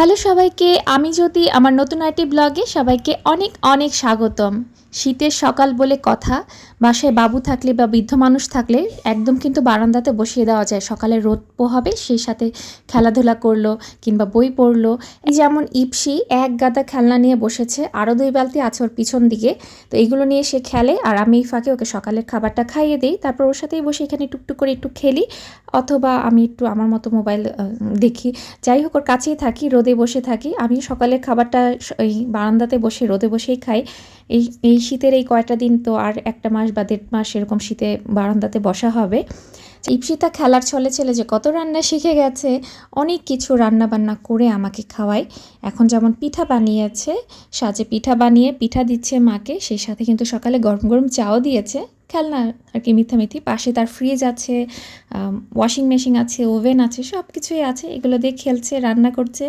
Hello সবাইকে আমি জ্যোতি আমার নতুন আইটি ব্লগে সবাইকে অনেক অনেক স্বাগতম। শীতের সকাল বলে কথা, বাসায় বাবু থাকলে বা বৃদ্ধ মানুষ থাকলে একদম কিন্তু বারান্দাতে বসিয়ে দেওয়া যায়। সকালে রোদ পোহাবে, সেই সাথে খেলাধুলা করল কিংবা বই পড়ল। এই যেমন ইপসি, এক গাদা খেলনা নিয়ে বসেছে আরও দুই বালতি আছে ওর পিছন দিকে। তো এইগুলো নিয়ে সে খেলে আর আমি এই ফাঁকে ওকে সকালের খাবারটা খাইয়ে দিই, তারপর ওর সাথেই বসে এখানে টুকটুক করে একটু খেলি অথবা আমি একটু আমার মতো মোবাইল দেখি। যাই হোক, ওর কাছেই থাকি, রোদে বসে থাকি। আমি সকালের খাবারটা এই বারান্দাতে বসে, রোদে বসেই খাই। এই এই শীতের এই কয়টা দিন তো আর একটা মাস বা দেড় মাস এরকম শীতে বারান্দাতে বসা হবে। ইপসিতা খেলার ছলে ছেলে যে কত রান্না শিখে গেছে, অনেক কিছু রান্না বান্না করে আমাকে খাওয়ায়। এখন যেমন পিঠা বানিয়েছে, সাজে পিঠা বানিয়ে পিঠা দিচ্ছে মাকে, সেই সাথে কিন্তু সকালে গরম গরম চাও দিয়েছে। খেলনা আর কি মিথামিথি পাশে তার ফ্রিজ আছে ওয়াশিং মেশিন আছে ওভেন আছে সব কিছুই আছে। এগুলো দিয়ে খেলছে, রান্না করছে।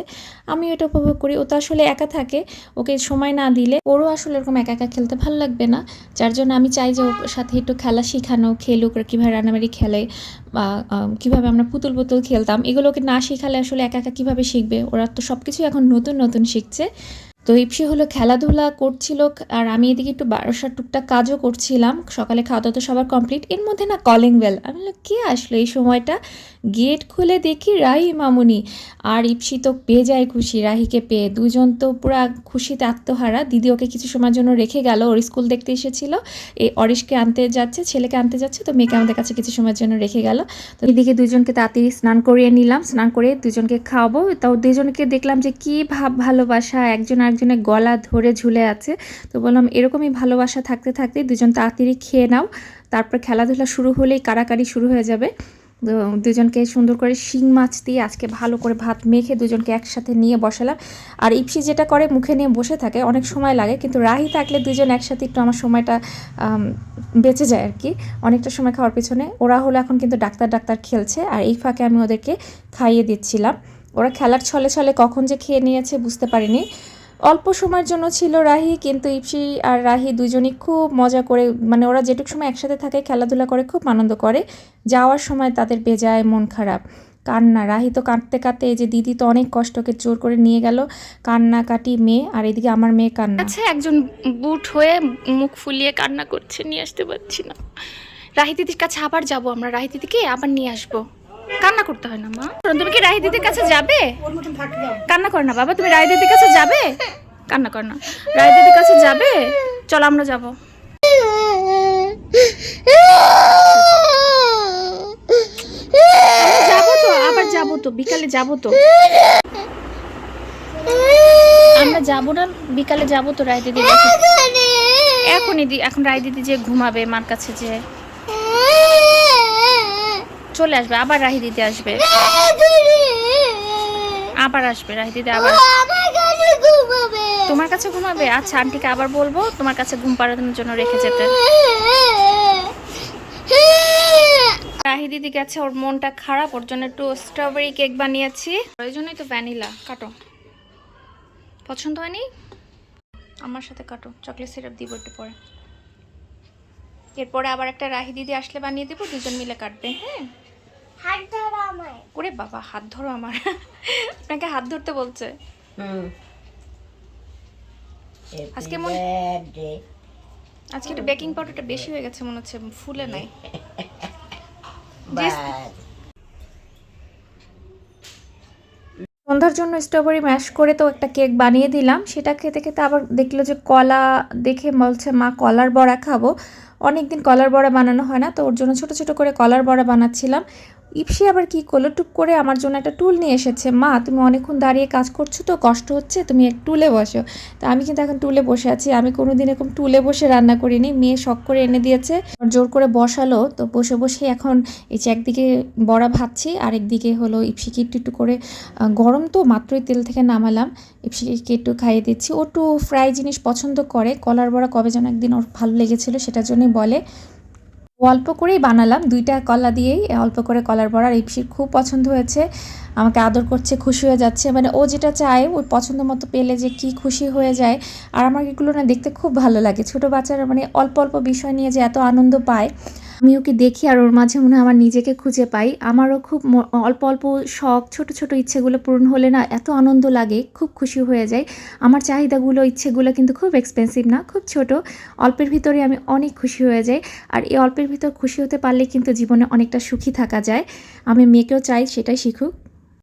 আমি এটা উপভোগ করি। ও তো আসলে একা থাকে। ওকে সময় না দিলে ওরও আসলে এরকম একা একা খেলতে ভালো লাগবে না। যার জন্য আমি চাই যে ওর সাথে একটু খেলা শেখানো, খেলুক, আর কীভাবে রান্নাবাড়ি খেলে, বা কীভাবে আমরা পুতুল পুতুল খেলতাম। এগুলোকে না শেখালে আসলে একা একা কীভাবে শিখবে? ওরা তো সব কিছুই এখন নতুন নতুন শিখছে। তো ইপসি হলো খেলাধুলা করছিল আর আমি এদিকে একটু বারোসার টুকটাক কাজও করছিলাম। সকালে খাওয়া দাওয়া তো সবার কমপ্লিট এর মধ্যে না কলিং বেল আমি বললাম, কে আসলো এই সময়টা? গেট খুলে দেখি রাহি মামুনি। আর ইপসি তো পেয়ে যায় খুশি, রাহিকে পেয়ে। দুজন তো পুরা খুশিতে আত্মহারা। দিদি ওকে কিছু সময়ের জন্য রেখে গেল। ওর স্কুল দেখতে এসেছিল। এই অরিশকে আনতে যাচ্ছে, ছেলেকে আনতে যাচ্ছে, তো মেয়েকে আমাদের কাছে কিছু সময়ের জন্য রেখে গেল। তো এদিকে দুজনকে তাড়াতাড়ি স্নান করিয়ে নিলাম। স্নান করে দুজনকে খাওয়াবো। তাও দুজনকে দেখলাম যে কী ভাব ভালোবাসা। একজন আরেকজনের গলা ধরে ঝুলে আছে। তো বললাম, এরকমই ভালোবাসা থাকতে থাকতে দুজন তাড়াতাড়ি খেয়ে নাও। তারপর খেলাধুলা শুরু হলেই কারাকারি শুরু হয়ে যাবে। দুজনকে সুন্দর করে শিং মাছ দিয়ে আজকে ভালো করে ভাত মেখে দুজনকে একসাথে নিয়ে বসালাম। আর ইপসি যেটা করে, মুখে নিয়ে বসে থাকে, অনেক সময় লাগে। কিন্তু রাহি থাকলে দুজন একসাথে একটু আমার সময়টা বেঁচে যায় আর কি। অনেকটা সময় খাওয়ার পিছনে। ওরা হলো এখন কিন্তু ডাক্তার ডাক্তার খেলছে। আর এই ফাঁকে আমি ওদেরকে খাইয়ে দিচ্ছিলাম। ওরা খেলার ছলে ছলে কখন যে খেয়ে নিয়েছে বুঝতে পারিনি। অল্প সময়ের জন্য ছিল রাহি, কিন্তু ইপসি আর রাহি দুজনই খুব মজা করে মানে ওরা যেটুক সময় একসাথে থাকে, খেলাধুলা করে, খুব আনন্দ করে। যাওয়ার সময় তাদের বেজায় মন খারাপ। কান্না, রাহি তো কাঁদতে কাঁদতে এই যে দিদি তো অনেক কষ্টকে জোর করে নিয়ে গেল কান্না কাটি মেয়ে, আর এদিকে আমার মেয়ে কান্না। আছে একজন বুট হয়ে মুখ ফুলিয়ে কান্না করছে, নিয়ে আসতে পারছি না। রাহি দিদির কাছে আবার যাব আমরা। রাহি দিদিকে আবার নিয়ে আসব। কান্না করতে হয় না, মা। তুমি কি রাহি দিদির কাছে যাবে? কান্না কর না, বাবা, তুমি রাহি দিদির কাছে যাবে? কান্না কর না। রাহি দিদির কাছে যাবে? চল, আমরা যাব। যাব তো, আবার যাব তো, বিকালে যাব তো। আমরা যাব না, বিকালে যাব তো রায় দিদির কাছে। এখনই দি এখন রায় দিদি যে ঘুমাবে, মার কাছে যে চলে আসবে আবার রাহি দিদি আসবে। আবার আসবে রাহি দিদি আবার। তোমার কাছে ঘুমাবে আচ্ছা আন্টিকে আবার বলব তোমার কাছে ঘুম পাড়ানোর জন্য রেখে যেতে। রাহি দিদি গেছে ওর মনটা খারাপ ওর জন্য একটু স্ট্রবেরি কেক বানিয়েছি। ওই জন্যই তো ভ্যানিলা কাটো। পছন্দ হয়নি? আমার সাথে কাটো চকলেট সিরাপ দিব একটু পরে। এরপরে আবার একটা রাহি দিদি আসলে বানিয়ে দেবো দুজন মিলে কাটবে হ্যাঁ? হাত ধরো আমার ওরে বাবা হাত ধরো আমার। আপনাকে হাত ধরতে বলছে। হুম। আজকে মনে- আজকে একটু বেকিং পাউডারটা বেশি হয়ে গেছে মনে হচ্ছে ফুলে নাই। সন্ধ্যার জন্য স্ট্রবেরি ম্যাশ করে তো একটা কেক বানিয়ে দিলাম। সেটা খেতে খেতে আবার দেখল যে কলা দেখে বলছে, মা, কলার বড়া খাব। অনেক দিন কলার বড়া বানানো হয় না, তো ওর জন্য ছোট ছোট করে কলার বড়া বানাচ্ছিলাম। ইপসি আবার কি করল? টুক করে আমার জন্য একটা টুল নিয়ে এসেছে। মা, তুমি অনেকক্ষণ দাঁড়িয়ে কাজ করছ তো? কষ্ট হচ্ছে? তুমি এক টুলে বসো। তো আমি কিন্তু এখন টুলে বসে আছি। আমি কোনোদিন এরকম টুলে বসে রান্না করিনি। মেয়ে শখ করে এনে দিয়েছে। জোর করে বসালো। তো বসে বসে এখন এই যে একদিকে বড়া ভাজছি আর একদিকে হলো ইপসিকে একটু একটু করে গরম তো, মাত্রই তেল থেকে নামালাম। ইপসিকে একটু খাইয়ে দিচ্ছি। ও একটু ফ্রাই জিনিস পছন্দ করে। কলার বড়া কবে যেন একদিন ওর ভালো লেগেছিলো সেটার জন্যই বলে। অল্প করেই বানালাম। দুইটা কলা দিয়েই অল্প করে কলার বড়া। রিপসির খুব পছন্দ হয়েছে। আমাকে আদর করছে, খুশি হয়ে যাচ্ছে। মানে ও যেটা চায়, ওর পছন্দ মতো পেলে যে কি খুশি হয়ে যায়। আর আমার এগুলো না দেখতে খুব ভালো লাগে। ছোট বাচ্চারা মানে অল্প অল্প বিষয় নিয়ে যে এত আনন্দ পায়। আমি ওকে দেখি আর ওর মাঝে মনে আমার নিজেকে খুঁজে পাই। আমারও খুব অল্প অল্প শখ, ছোট ছোট ইচ্ছেগুলো পূরণ হলে না এত আনন্দ লাগে, খুব খুশি হয়ে যায়। আমার চাহিদাগুলো, ইচ্ছেগুলো কিন্তু খুব এক্সপেন্সিভ না, খুব ছোট। অল্পের ভিতরে আমি অনেক খুশি হয়ে যাই আর এই অল্পের ভিতর খুশি হতে পারলে কিন্তু জীবনে অনেকটা সুখী থাকা যায়। আমি মেয়েকেও চাই সেটাই শিখুক।